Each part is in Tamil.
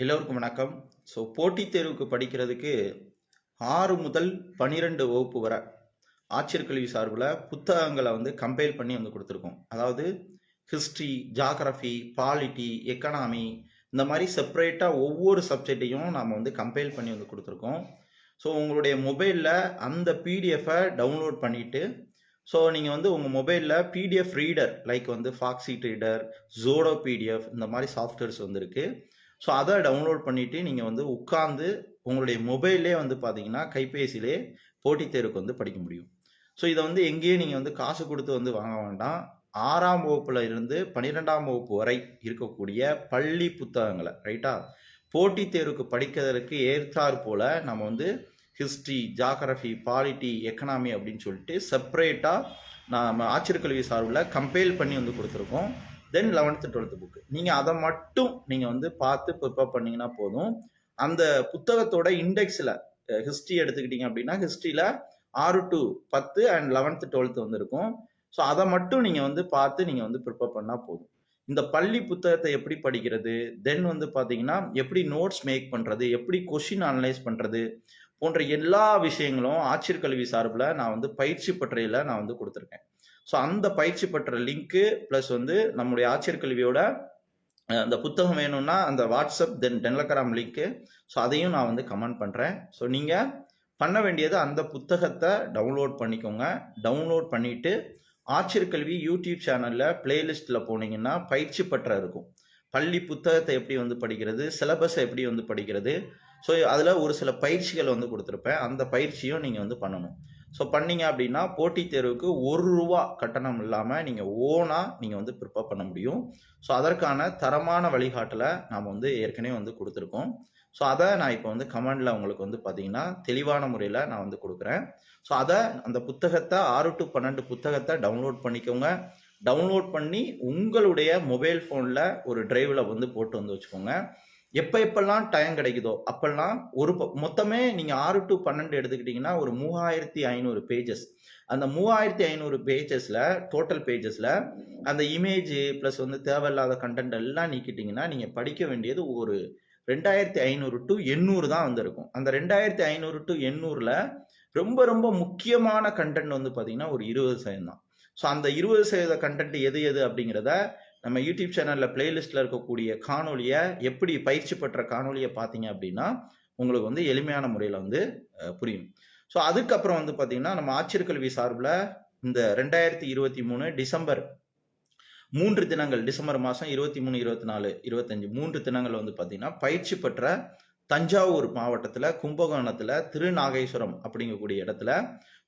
எல்லோருக்கும் வணக்கம். ஸோ போட்டித் தேர்வுக்கு படிக்கிறதுக்கு ஆறு முதல் பன்னிரெண்டு வகுப்பு வரை ஆட்சியர் கல்வி சார்பில் புத்தகங்களை வந்து கம்பைல் பண்ணி வந்து கொடுத்துருக்கோம். அதாவது ஹிஸ்ட்ரி ஜாகிரஃபி பாலிட்டி எக்கனாமி இந்த மாதிரி செப்பரேட்டாக ஒவ்வொரு சப்ஜெக்டையும் நாம் வந்து கம்பைல் பண்ணி வந்து கொடுத்துருக்கோம். ஸோ உங்களுடைய மொபைலில் அந்த பிடிஎஃபை டவுன்லோட் பண்ணிவிட்டு ஸோ நீங்கள் வந்து உங்கள் மொபைலில் பிடிஎஃப் ரீடர் லைக் வந்து ஃபாக்ஸிட் ரீடர் ஜோடோ பிடிஎஃப் இந்த மாதிரி சாஃப்ட்வேர்ஸ் வந்துருக்கு ஸோ அதை டவுன்லோட் பண்ணிவிட்டு நீங்கள் வந்து உட்காந்து உங்களுடைய மொபைல்லே வந்து பார்த்தீங்கன்னா கைபேசியிலே போட்டித் தேர்வுக்கு வந்து படிக்க முடியும். ஸோ இதை வந்து எங்கேயும் நீங்கள் வந்து காசு கொடுத்து வந்து வாங்க வேண்டாம். ஆறாம் வகுப்பில் இருந்து பன்னிரெண்டாம் வகுப்பு வரை இருக்கக்கூடிய பள்ளி புத்தகங்களை ரைட்டா போட்டித் தேர்வுக்கு படிக்கிறதற்கு ஏற்றாற் போல் நம்ம வந்து ஹிஸ்ட்ரி ஜாகிரஃபி பாலிட்டி எக்கனாமி அப்படின்னு சொல்லிட்டு செப்பரேட்டாக நாம் ஆட்சியர் கல்வி சார்பில் கம்பேல் பண்ணி வந்து கொடுத்துருக்கோம். தென் லெவன்த்து டுவெல்த்து புக்கு நீங்கள் அதை மட்டும் நீங்கள் வந்து பார்த்து ப்ரிப்பேர் பண்ணீங்கன்னா போதும். அந்த புத்தகத்தோட இண்டெக்ஸில் ஹிஸ்ட்ரி எடுத்துக்கிட்டீங்க அப்படின்னா ஹிஸ்ட்ரியில் ஆறு டு பத்து அண்ட் லெவன்த்து டுவெல்த்து வந்துருக்கும் ஸோ அதை மட்டும் நீங்கள் வந்து பார்த்து நீங்கள் வந்து ப்ரிப்பேர் பண்ணால் போதும். இந்த பள்ளி புத்தகத்தை எப்படி படிக்கிறது? தென் வந்து பார்த்தீங்கன்னா எப்படி நோட்ஸ் மேக் பண்ணுறது எப்படி கொஷின் அனலைஸ் பண்ணுறது போன்ற எல்லா விஷயங்களும் ஆட்சியர் கல்வி சார்பில் நான் வந்து பயிற்சி பற்றியில் நான் வந்து கொடுத்துருக்கேன். ஸோ அந்த பயிற்சி பெற்ற லிங்க்கு ப்ளஸ் வந்து நம்முடைய ஆட்சியர் கல்வியோட அந்த புத்தகம் வேணும்னா அந்த WhatsApp then Telegram link so அதையும் நான் வந்து கமெண்ட் பண்ணுறேன் ஸோ நீங்கள் பண்ண வேண்டியது அந்த புத்தகத்தை டவுன்லோட் பண்ணிக்கோங்க. டவுன்லோட் பண்ணிவிட்டு ஆட்சியர் கல்வி யூடியூப் சேனலில் பிளேலிஸ்ட்டில் போனீங்கன்னா பயிற்சி பெற்ற இருக்கும். பள்ளி புத்தகத்தை எப்படி வந்து படிக்கிறது சிலபஸை எப்படி வந்து படிக்கிறது. ஸோ அதில் ஒரு சில பயிற்சிகள் வந்து கொடுத்துருப்பேன். அந்த பயிற்சியும் நீங்கள் வந்து பண்ணணும். ஸோ பண்ணீங்க அப்படின்னா போட்டித் தேர்வுக்கு ஒரு ரூபா கட்டணம் இல்லாமல் நீங்கள் ஓனாக நீங்கள் வந்து ப்ரிப்பேர் பண்ண முடியும். ஸோ அதற்கான தரமான வழிகாட்டலை நாம் வந்து ஏற்கனவே வந்து கொடுத்துருக்கோம். ஸோ அதை நான் இப்போ வந்து கமெண்டில் உங்களுக்கு வந்து பார்த்தீங்கன்னா தெளிவான முறையில் நான் வந்து கொடுக்குறேன். ஸோ அதை அந்த புத்தகத்தை ஆறு டு பன்னெண்டு புத்தகத்தை டவுன்லோட் பண்ணிக்கோங்க. டவுன்லோட் பண்ணி உங்களுடைய மொபைல் ஃபோனில் ஒரு டிரைவில் வந்து போட்டு வந்து வச்சுக்கோங்க. எப்போ எப்பெல்லாம் டைம் கிடைக்குதோ அப்பெல்லாம் ஒரு ப- மொத்தமே நீங்கள் ஆறு டு பன்னெண்டு எடுத்துக்கிட்டிங்கன்னா ஒரு மூவாயிரத்தி ஐநூறு பேஜஸ் அந்த மூவாயிரத்தி ஐநூறு பேஜஸில் டோட்டல் பேஜஸில் அந்த இமேஜ் ப்ளஸ் வந்து தேவையில்லாத கண்டென்ட் எல்லாம் நீக்கிட்டிங்கன்னா நீங்கள் படிக்க வேண்டியது ஒரு ரெண்டாயிரத்தி ஐநூறு டு எண்ணூறு தான் வந்து இருக்கும் அந்த ரெண்டாயிரத்தி ஐநூறு டு எண்ணூறில் ரொம்ப ரொம்ப முக்கியமான கண்டென்ட் வந்து பார்த்தீங்கன்னா ஒரு இருபது சதவீதம் தான். ஸோ அந்த இருபது சதவீத கண்டென்ட் எது எது அப்படிங்கிறத நம்ம யூடியூப் சேனலில் பிளேலிஸ்ட்டில் இருக்கக்கூடிய காணொலியை எப்படி பயிற்சி பெற்ற காணொலியை பார்த்தீங்க அப்படின்னா உங்களுக்கு வந்து எளிமையான முறையில் வந்து புரியும். ஸோ அதுக்கப்புறம் வந்து பார்த்தீங்கன்னா நம்ம ஆட்சியர் கல்வி சார்பில் இந்த ரெண்டாயிரத்தி இருபத்தி மூணு டிசம்பர் மூன்று தினங்கள் டிசம்பர் மாதம் இருபத்தி மூணு இருபத்தி நாலு இருபத்தஞ்சு மூன்று தினங்கள் வந்து பார்த்தீங்கன்னா பயிற்சி பெற்ற தஞ்சாவூர் மாவட்டத்தில் கும்பகோணத்தில் திருநாகேஸ்வரம் அப்படிங்கக்கூடிய இடத்துல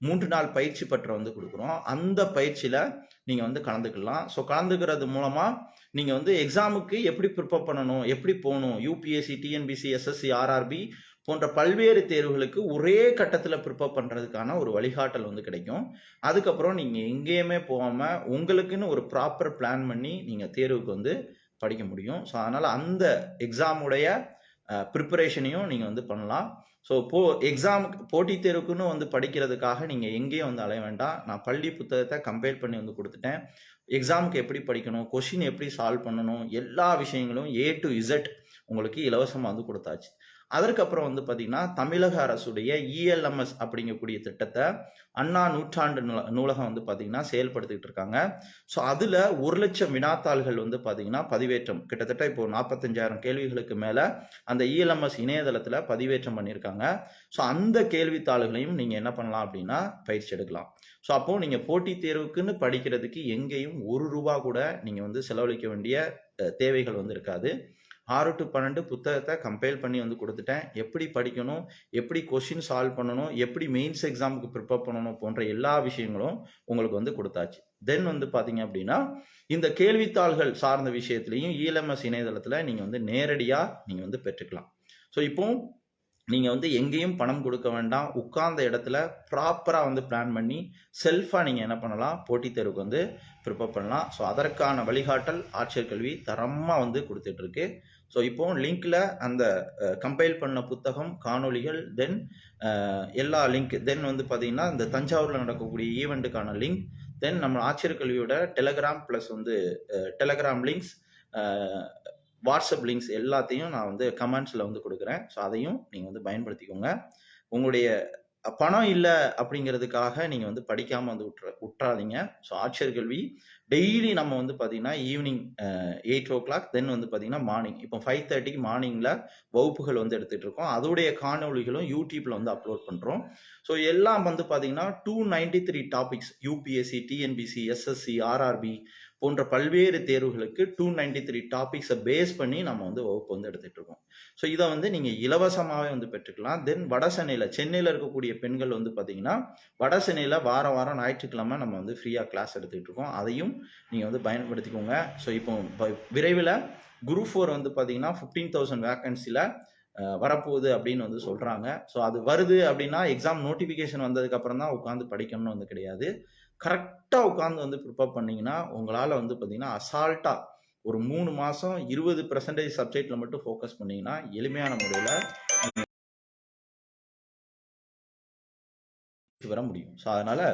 மூன்று நாள் பயிற்சி பெற்ற வந்து கொடுக்குறோம். அந்த பயிற்சியில் நீங்கள் வந்து கலந்துக்கலாம். ஸோ கலந்துக்கிறது மூலமாக நீங்கள் வந்து எக்ஸாமுக்கு எப்படி ப்ரிப்பேர் பண்ணணும் எப்படி போகணும் யூபிஎஸ்சி டிஎன்பிசி எஸ்எஸ்சி ஆர்ஆர்பி போன்ற பல்வேறு தேர்வுகளுக்கு ஒரே கட்டத்தில் ப்ரிப்பேர் பண்ணுறதுக்கான ஒரு வழிகாட்டல் வந்து கிடைக்கும். அதுக்கப்புறம் நீங்கள் எங்கேயுமே போகாமல் உங்களுக்குன்னு ஒரு ப்ராப்பர் பிளான் பண்ணி நீங்கள் தேர்வுக்கு வந்து படிக்க முடியும். ஸோ அதனால் அந்த எக்ஸாமுடைய ப்ரிப்பரேஷனையும் நீங்கள் வந்து பண்ணலாம். ஸோ போ எக்ஸாமுக்கு போட்டித் தேர்வுக்குன்னு வந்து படிக்கிறதுக்காக நீங்கள் எங்கேயும் வந்து அலைய வேண்டாம். நான் பள்ளி புத்தகத்தை கம்பேர் பண்ணி வந்து கொடுத்துட்டேன். எக்ஸாமுக்கு எப்படி படிக்கணும்? கொஷின் எப்படி சால்வ் பண்ணணும்? எல்லா விஷயங்களும் ஏ டு இசட் உங்களுக்கு இலவசமாக வந்து கொடுத்தாச்சு. அதற்கப்புறம் வந்து பார்த்தீங்கன்னா தமிழக அரசுடைய இஎல்எம்எஸ் அப்படிங்கக்கூடிய திட்டத்தை அண்ணா நூற்றாண்டு நூலகம் வந்து பார்த்தீங்கன்னா செயல்படுத்திட்டு இருக்காங்க. ஸோ அதில் ஒரு லட்சம் வினாத்தாள்கள் வந்து பார்த்தீங்கன்னா பதிவேற்றம் கிட்டத்தட்ட இப்போ நாற்பத்தஞ்சாயிரம் கேள்விகளுக்கு மேலே அந்த இஎல்எம்எஸ் இணையதளத்தில் பதிவேற்றம் பண்ணியிருக்காங்க. ஸோ அந்த கேள்வித்தாள்களையும் நீங்கள் என்ன பண்ணலாம் அப்படின்னா பயிற்சி எடுக்கலாம். ஸோ அப்போது நீங்கள் போட்டித் தேர்வுக்குன்னு படிக்கிறதுக்கு எங்கேயும் ஒரு ரூபா கூட நீங்கள் வந்து செலவழிக்க வேண்டிய தேவைகள் வந்து இருக்காது. ஆறு டு பன்னெண்டு புத்தகத்தை கம்பைல் பண்ணி வந்து கொடுத்துட்டேன். எப்படி படிக்கணும் எப்படி கொஷின் சால்வ் பண்ணணும் எப்படி மெயின்ஸ் எக்ஸாமுக்கு ப்ரிப்பேர் பண்ணணும் போன்ற எல்லா விஷயங்களும் உங்களுக்கு வந்து கொடுத்தாச்சு. தென் வந்து பார்த்தீங்க அப்படின்னா இந்த கேள்வித்தாள்கள் சார்ந்த விஷயத்துலையும் இஎல்எம்எஸ் இணையதளத்தில் நீங்கள் வந்து நேரடியாக நீங்கள் வந்து பெற்றுக்கலாம். ஸோ இப்போ நீங்கள் வந்து எங்கேயும் பணம் கொடுக்க வேண்டாம். உட்கார்ந்த இடத்துல ப்ராப்பராக வந்து பிளான் பண்ணி செல்ஃபாக நீங்கள் என்ன பண்ணலாம்? போட்டித் தேர்வுக்கு வந்து ப்ரிப்பேர் பண்ணலாம். ஸோ அதற்கான வழிகாட்டல் ஆட்சியர் கல்வி தரமாக வந்து கொடுத்துட்ருக்கு ஸோ இப்போ லிங்க்ல அந்த கம்பைல் பண்ண புத்தகம் காணொளிகள் தென் எல்லா லிங்க் தென் வந்து பார்த்தீங்கன்னா இந்த தஞ்சாவூரில் நடக்கக்கூடிய ஈவெண்ட்டுக்கான லிங்க் தென் நம்ம ஆட்சியர் கல்வியோட டெலகிராம் ப்ளஸ் வந்து டெலகிராம் லிங்க்ஸ் வாட்ஸ்அப் லிங்க்ஸ் எல்லாத்தையும் நான் வந்து கமெண்ட்ஸில் வந்து கொடுக்குறேன். ஸோ அதையும் நீங்கள் வந்து பயன்படுத்திக்கோங்க. உங்களுடைய பணம் இல்லை அப்படிங்கிறதுக்காக நீங்கள் வந்து படிக்காமல் வந்து விட்ற விட்றாதீங்க ஸோ ஆட்சியர் கல்வி டெய்லி நம்ம வந்து பார்த்தீங்கன்னா evening eight o'clock then வந்து பார்த்தீங்கன்னா மார்னிங் இப்போ ஃபைவ் தேர்ட்டிக்கு மார்னிங்கில் வகுப்புகள் வந்து எடுத்துகிட்டு இருக்கோம். அதோடைய காணொளிகளும் யூடியூப்பில் வந்து அப்லோட் பண்ணுறோம் ஸோ எல்லாம் வந்து பார்த்தீங்கன்னா two ninety three topics UPSC TNPSC SSC RRB போன்ற பல்வேறு தேர்வுகளுக்கு டூ நைன்டி த்ரீ டாபிக்ஸை பேஸ் பண்ணி நம்ம வந்து வகுப்பு வந்து எடுத்துகிட்டு இருக்கோம். ஸோ இதை வந்து நீங்கள் இலவசமாகவே வந்து பெற்றுக்கலாம். தென் வட சென்னையில் சென்னையில் இருக்கக்கூடிய பெண்கள் வந்து பார்த்தீங்கன்னா வட சென்னையில் வாரம் வாரம் ஞாயிற்றுக்கிழமை நம்ம வந்து ஃப்ரீயாக கிளாஸ் எடுத்துகிட்டு இருக்கோம். அதையும் நீங்கள் வந்து பயன்படுத்திக்கோங்க. ஸோ இப்போ விரைவில் குரூப் ஃபோர் வந்து பார்த்தீங்கன்னா ஃபிஃப்டீன் தௌசண்ட் வேக்கன்சியில் வரப்போகுது அப்படின்னு வந்து சொல்கிறாங்க ஸோ அது வருது அப்படின்னா எக்ஸாம் நோட்டிஃபிகேஷன் வந்ததுக்கப்புறம் தான் உட்காந்து படிக்கணும்னு வந்து கிடையாது. கரெக்டாக உட்காந்து வந்து ப்ரிப்பேர் பண்ணிங்கன்னா உங்களால் வந்து பார்த்தீங்கன்னா அசால்ட்டாக ஒரு மூணு மாதம் இருபது பர்சன்டேஜ் சப்ஜெக்டில் மட்டும் ஃபோக்கஸ் பண்ணிங்கன்னா எளிமையான முறையில் வர முடியும். ஸோ அதனால்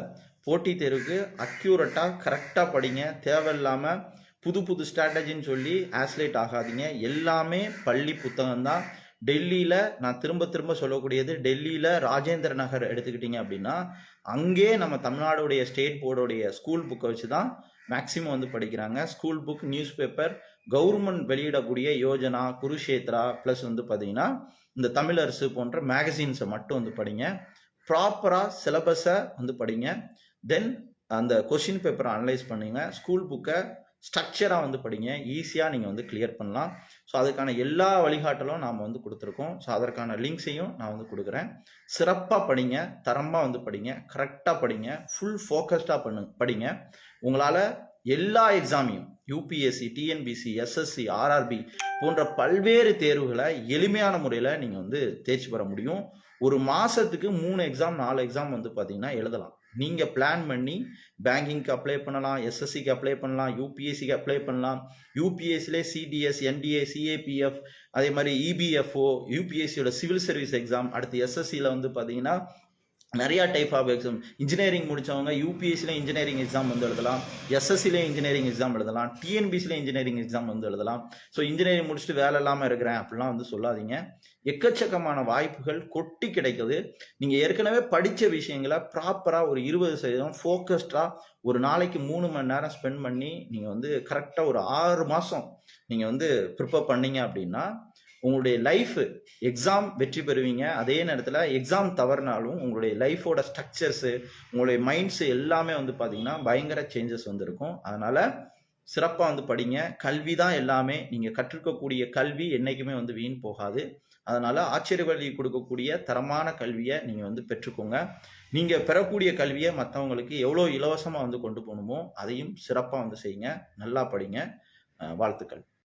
போட்டித் தேர்வுக்கு அக்யூரட்டாக கரெக்டாக படிங்க. தேவையில்லாமல் புது புது ஸ்ட்ராட்டஜின்னு சொல்லி ஆஸ்லேட் ஆகாதீங்க. எல்லாமே பள்ளி புத்தகம் தான். டெல்லியில் நான் திரும்ப திரும்ப சொல்லக்கூடியது டெல்லியில் ராஜேந்திர நகர் எடுத்துக்கிட்டிங்க அப்படின்னா அங்கே நம்ம தமிழ்நாடுடைய ஸ்டேட் போர்டுடைய ஸ்கூல் புக்கை வச்சு தான் மேக்சிமம் வந்து படிக்கிறாங்க. School book news paper government வெளியிடக்கூடிய யோஜனா குருஷேத்ரா ப்ளஸ் வந்து பார்த்தீங்கன்னா இந்த தமிழரசு போன்ற மேகசின்ஸை மட்டும் வந்து படிங்க. ப்ராப்பராக சிலபஸை வந்து படிங்க. தென் அந்த கொஷின் பேப்பரை அனலைஸ் பண்ணுங்க. ஸ்கூல் புக்கை ஸ்ட்ரக்சராக வந்து படிங்க. ஈஸியாக நீங்கள் வந்து கிளியர் பண்ணலாம். ஸோ அதுக்கான எல்லா வழிகாட்டலும் நாம் வந்து கொடுத்துருக்கோம். ஸோ அதற்கான லிங்க்ஸையும் நான் வந்து கொடுக்குறேன். சிறப்பாக படிங்க. தரமாக வந்து படிங்க. கரெக்டாக படிங்க. ஃபுல் ஃபோக்கஸ்டாக பண்ணு படிங்க. உங்களால் எல்லா எக்ஸாமையும் யூபிஎஸ்சி டிஎன்பிசி எஸ்எஸ்சி ஆர்ஆர்பி போன்ற பல்வேறு தேர்வுகளை எளிமையான முறையில் நீங்கள் வந்து தேர்ச்சி பெற முடியும். ஒரு மாதத்துக்கு மூணு எக்ஸாம் நாலு எக்ஸாம் வந்து பார்த்தீங்கன்னா எழுதலாம். நீங்கள் பிளான் பண்ணி பேங்கிங்க்கு அப்ளை பண்ணலாம் எஸ்எஸ்சிக்கு அப்ளை பண்ணலாம் யூபிஎஸ்சிக்கு அப்ளை பண்ணலாம். யூபிஎஸ்சிலே சிடிஎஸ் என்டிஏ சிஏபிஎஃப் அதே மாதிரி இபிஎஃப்ஓ யூபிஎஸ்சியோட சிவில் சர்வீஸ் எக்ஸாம் அடுத்து எஸ்எஸ்சியில் வந்து பார்த்தீங்கன்னா நிறையா டைப் ஆஃப் எக்ஸாம் இன்ஜினியரிங் முடித்தவங்க யூபிஎஸ்சியில் இன்ஜினியரிங் எக்ஸாம் வந்து எழுதலாம். எஸ்எஸ்சியில் இன்ஜினியரிங் எக்ஸாம் எழுதலாம். டிஎன்பிசியில் இன்ஜினியரிங் எக்ஸாம் வந்து எழுதலாம். ஸோ இன்ஜினியரிங் முடிச்சுட்டு வேலை இல்லாமல் இருக்கிறேன் அப்படிலாம் வந்து சொல்லாதீங்க. எக்கச்சக்கமான வாய்ப்புகள் கொட்டி கிடைக்குது. நீங்கள் ஏற்கனவே படித்த விஷயங்களை ப்ராப்பராக ஒரு இருபது சதவீதம் ஃபோக்கஸ்டாக ஒரு நாளைக்கு மூணு மணி நேரம் ஸ்பெண்ட் பண்ணி நீங்கள் வந்து கரெக்டாக ஒரு ஆறு மாதம் நீங்கள் வந்து ப்ரிப்பேர் பண்ணீங்க அப்படின்னா உங்களுடைய லைஃப் எக்ஸாம் வெற்றி பெறுவீங்க. அதே நேரத்தில் எக்ஸாம் தவறுனாலும் உங்களுடைய லைஃபோட ஸ்ட்ரக்சர்ஸு உங்களுடைய மைண்ட்ஸு எல்லாமே வந்து பார்த்தீங்கன்னா பயங்கர சேஞ்சஸ் வந்திருக்கும். அதனால் சிறப்பாக வந்து படிங்க. கல்வி தான் எல்லாமே. நீங்கள் கற்றுக்கக்கூடிய கல்வி என்றைக்குமே வந்து வீண் போகாது. அதனால் ஆச்சரிய கொடுக்கக்கூடிய தரமான கல்வியை நீங்கள் வந்து பெற்றுக்கோங்க. நீங்கள் பெறக்கூடிய கல்வியை மற்றவங்களுக்கு எவ்வளோ இலவசமாக வந்து கொண்டு போகணுமோ அதையும் சிறப்பாக வந்து செய்யுங்க. நல்லா படிங்க. வாழ்த்துக்கள்.